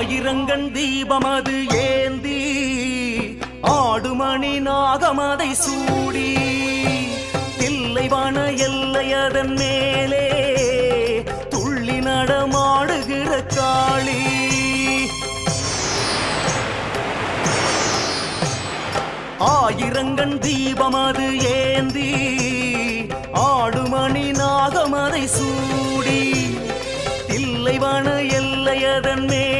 ஆயிரங்கண் தீபம் அது ஏந்தி ஆடுமணி நாகமதை சூடி தில்லைவான எல்லை அதன் மேலே துள்ளி நடமாடுகிற காளி. ஆயிரங்கண் தீபம் அது ஏந்தி ஆடுமணி நாகமதை சூடி தில்லைவன எல்லையதன் மேலே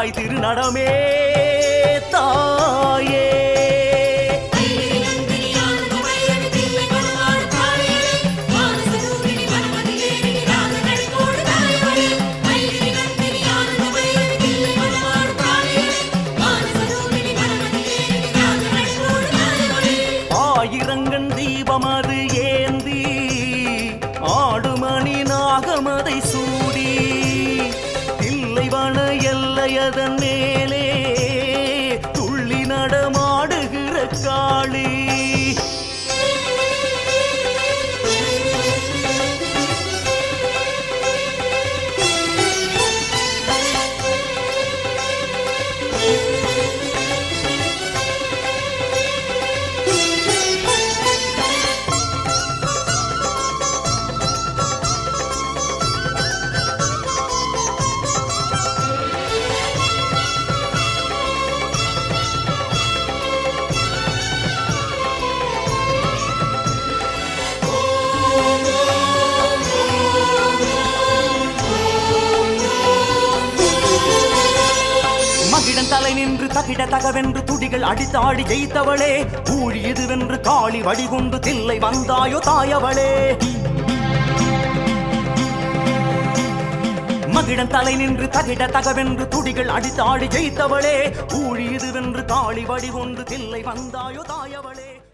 புரிவாய் திருநடமே. தலை நின்று தகிட தகவென்று துடிகள் அடித்தாடி ஜெயித்தவளே ஊழியது வென்று காளி வடிகொண்டு தில்லை வந்தாயோ தாயவளே. மகிழன் தலை நின்று தகிட தகவென்று துடிகள் அடித்தாடி ஜெயித்தவளே ஊழியது வென்று காளி வடிகொண்டு தில்லை வந்தாயோ தாயவளே.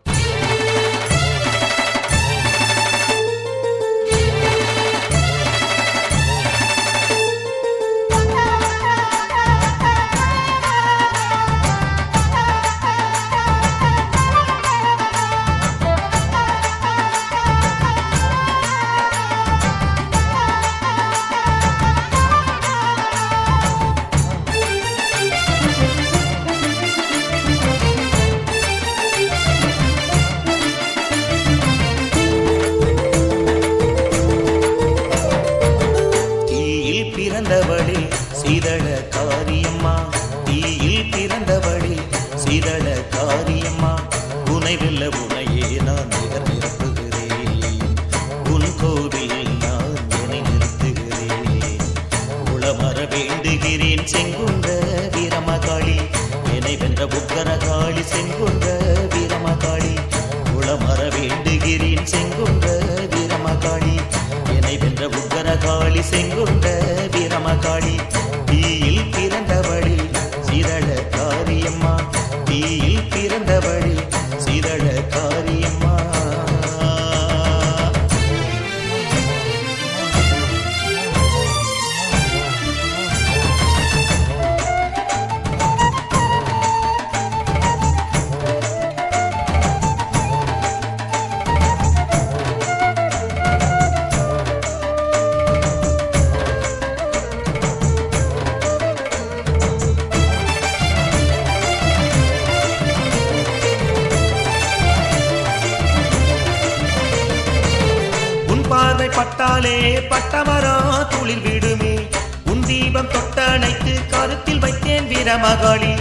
உனையே நான் நிகர் நிறுத்துகிறேன் உன் கோவில் நான் என்னை நிறுத்துகிறேன். உளமர வேண்டுகிறேன் செங்குன்ற வீரமகாளி. என்னை வென்ற உக்கரகாளி செங்குன்ற வீரமகாளி. உளமர வேண்டுகிறேன் செங்குன்ற வீரமகாளி. என்னை வென்ற உக்கரகாளி செங்குன்ற வீரமகாளி. பட்டாலே பட்டமரா துளிர் விடுமே. உன் தீபம் தொட்டணைத்து கருத்தில் வைத்தேன் வீரமகாளி.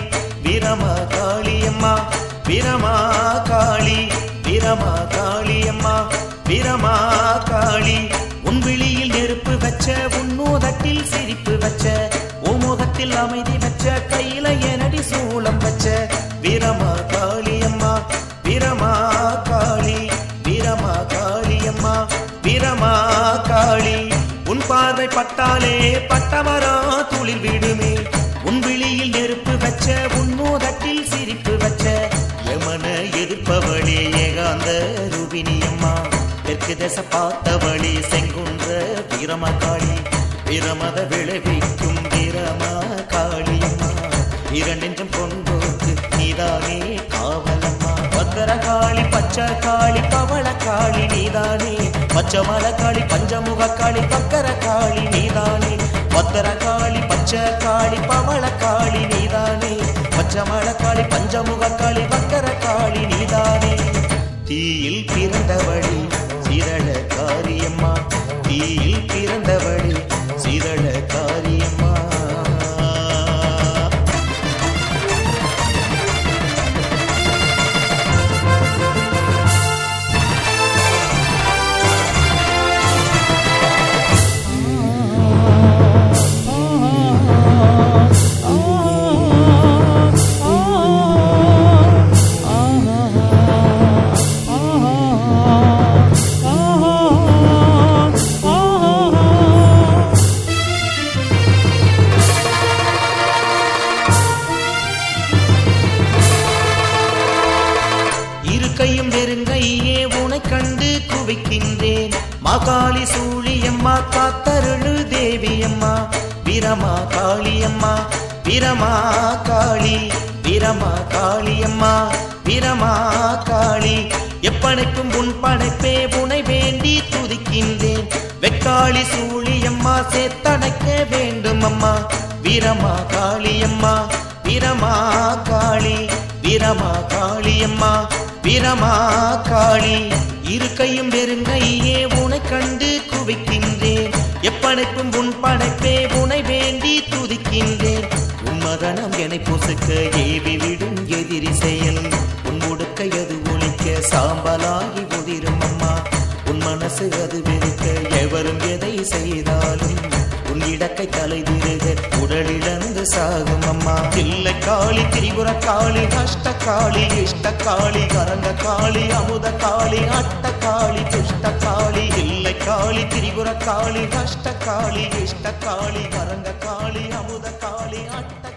வீரமா வீரமகாளி அம்மா வீரமாகாளி வீரமாகாளி அம்மா வீரமாகாளி. உன் விழியில் நெருப்பு வச்ச உன்னோதட்டில் சிரிப்பு வச்ச ஓமுகத்தில் அமைதி வச்ச கையில எனடி சூளம் வச்ச. வீரமாகாளி அம்மா வீரமா காளி அம்மா வீரமாகாளி உன் பார்வை பட்டாலே பட்டமரா துளிர் விடுமே. உன் விழியில் நெருப்பு வச்ச உன்னோதட்டில் சிரிப்பு வச்ச யமன எதிர்ப்பவளே ஏகாந்த ரூபினி அம்மா தெற்கு தசை பார்த்தவளே செங்குன்ற வீரம காளி வீரமத விளைவிக்கும் வீரமகாளி அம்மா இரண்டென்றும் கொண்டோக்கு நீதானே காவல். சக்கரகாளி பச்சைக்காளி பவளக்காளி நீதானே. பச்சமலக்காளி பஞ்சமுகக்காளி பக்கரக்காளி நீதானே. பத்தரக்காளி பச்சைக்காளி பவளக்காளி நீதானே. பச்சமலக்காளி பஞ்சமுகக்காளி பக்கரக்காளி நீதானே. தீயில் பிறந்தவழி சிரள காரியம்மா தீயில் பிற காத்தருளு தேவியம்மா வீரமா காளியம்மா. வீரமா காளி. வீரமா காளியம்மா. வீரமா காளி. எப்பனைக்கும் உன் படைப்பே உனை வேண்டி துதிக்கின்றேன். வெக்காளி சூழியம்மா சேத்தனைக்க வேண்டும் அம்மா வீரமா காளியம்மா. வீரமா காளி. வீரமா காளியம்மா. வீரமா காளி. இருக்கையும் வெறுங்கையே உனை கண்டு துவிக்கின்றேன் எப்படைப்பும் உன் படைப்பே உனை வேண்டி துதிக்கின்றேன். உன் மரணம் என்னை பொசுக்க ஏவி விடும் எதிரி செயல். உன் முடுக்கை அது ஒழிக்க சாம்பலாகி உதிரும் அம்மா. உன் மனசு அது வெறுக்க எவரும் எதை செய்தாலும். உன் இடக்கை தலை திருக உடலிழந்து சாகும் அம்மா. இல்லை காளி திரிபுர காளி நஷ்ட காளி இஷ்ட காளி கரங்க காளி அமுத காளி அட்ட காளி துஷ்ட காளி இல்லை காளி திரிபுர காளி நஷ்ட காளி இஷ்ட காளி கரங்க காளி அமுத காளி அட்ட